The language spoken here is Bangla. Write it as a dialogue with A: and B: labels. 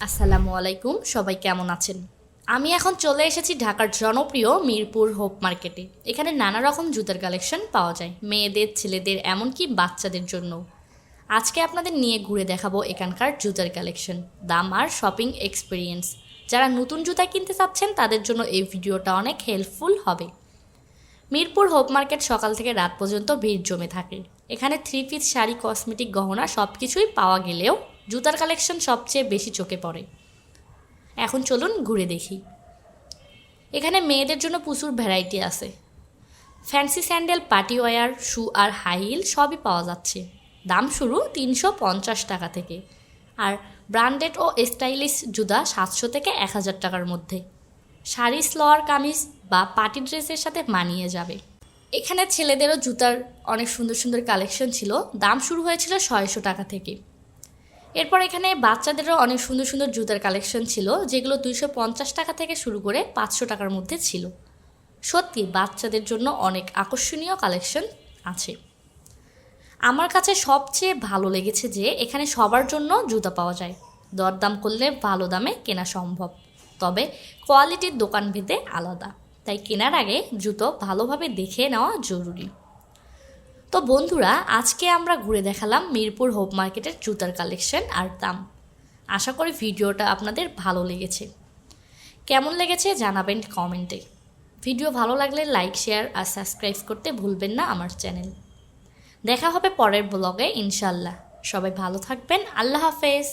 A: আসসালামু আলাইকুম, সবাই কেমন আছেন? আমি এখন চলে এসেছি ঢাকার জনপ্রিয় মিরপুর হোপ মার্কেটে। এখানে নানা রকম জুতার কালেকশন পাওয়া যায়, মেয়েদের, ছেলেদের, এমনকি বাচ্চাদের জন্য। আজকে আপনাদের নিয়ে ঘুরে দেখাবো এখানকার জুতার কালেকশন, দাম আর শপিং এক্সপিরিয়েন্স। যারা নতুন জুতা কিনতে চাচ্ছেন, তাদের জন্য এই ভিডিওটা অনেক হেল্পফুল হবে। মিরপুর হোপ মার্কেট সকাল থেকে রাত পর্যন্ত ভিড় জমে থাকে। এখানে থ্রি পিস শাড়ি, কসমেটিক, গহনা সব কিছুই পাওয়া গেলেও জুতার কালেকশন সবচেয়ে বেশি চোখে পড়ে। এখন চলুন ঘুরে দেখি। এখানে মেয়েদের জন্য প্রচুর ভ্যারাইটি আছে। Fancy sandal party wear shoe আর হাই হিল সবই পাওয়া যাচ্ছে। দাম শুরু তিনশো পঞ্চাশ টাকা থেকে। আর ব্র্যান্ডেড ও স্টাইলিশ জুতা সাতশো থেকে এক হাজার টাকার মধ্যে। শাড়ি, স্লোয়ার, কামিজ বা পার্টি ড্রেসের সাথে মানিয়ে যাবে। এখানে ছেলেদেরও জুতার অনেক সুন্দর সুন্দর কালেকশন ছিল। দাম শুরু হয়েছিল ছয়শো টাকা থেকে। এরপর এখানে বাচ্চাদেরও অনেক সুন্দর সুন্দর জুতার কালেকশন ছিল, যেগুলো দুইশো পঞ্চাশ টাকা থেকে শুরু করে পাঁচশো টাকার মধ্যে ছিল। সত্যি, বাচ্চাদের জন্য অনেক আকর্ষণীয় কালেকশন আছে। আমার কাছে সবচেয়ে ভালো লেগেছে যে এখানে সবার জন্য জুতা পাওয়া যায়। দরদাম করলে ভালো দামে কেনা সম্ভব, তবে কোয়ালিটির দোকান ভেদে আলাদা। তাই কেনার আগে জুতো ভালোভাবে দেখে নেওয়া জরুরি। তো বন্ধুরা, আজকে আমরা ঘুরে দেখালাম মিরপুর হোপ মার্কেটের জুতার কালেকশন আর দাম। আশা করি ভিডিওটা আপনাদের ভালো লেগেছে। কেমন লেগেছে জানাবেন কমেন্টে। ভিডিও ভালো লাগলে লাইক, শেয়ার আর সাবস্ক্রাইব করতে ভুলবেন না আমার চ্যানেল। দেখা হবে পরের ব্লগে ইনশাল্লাহ সবাই ভালো থাকবেন। আল্লাহ হাফেজ।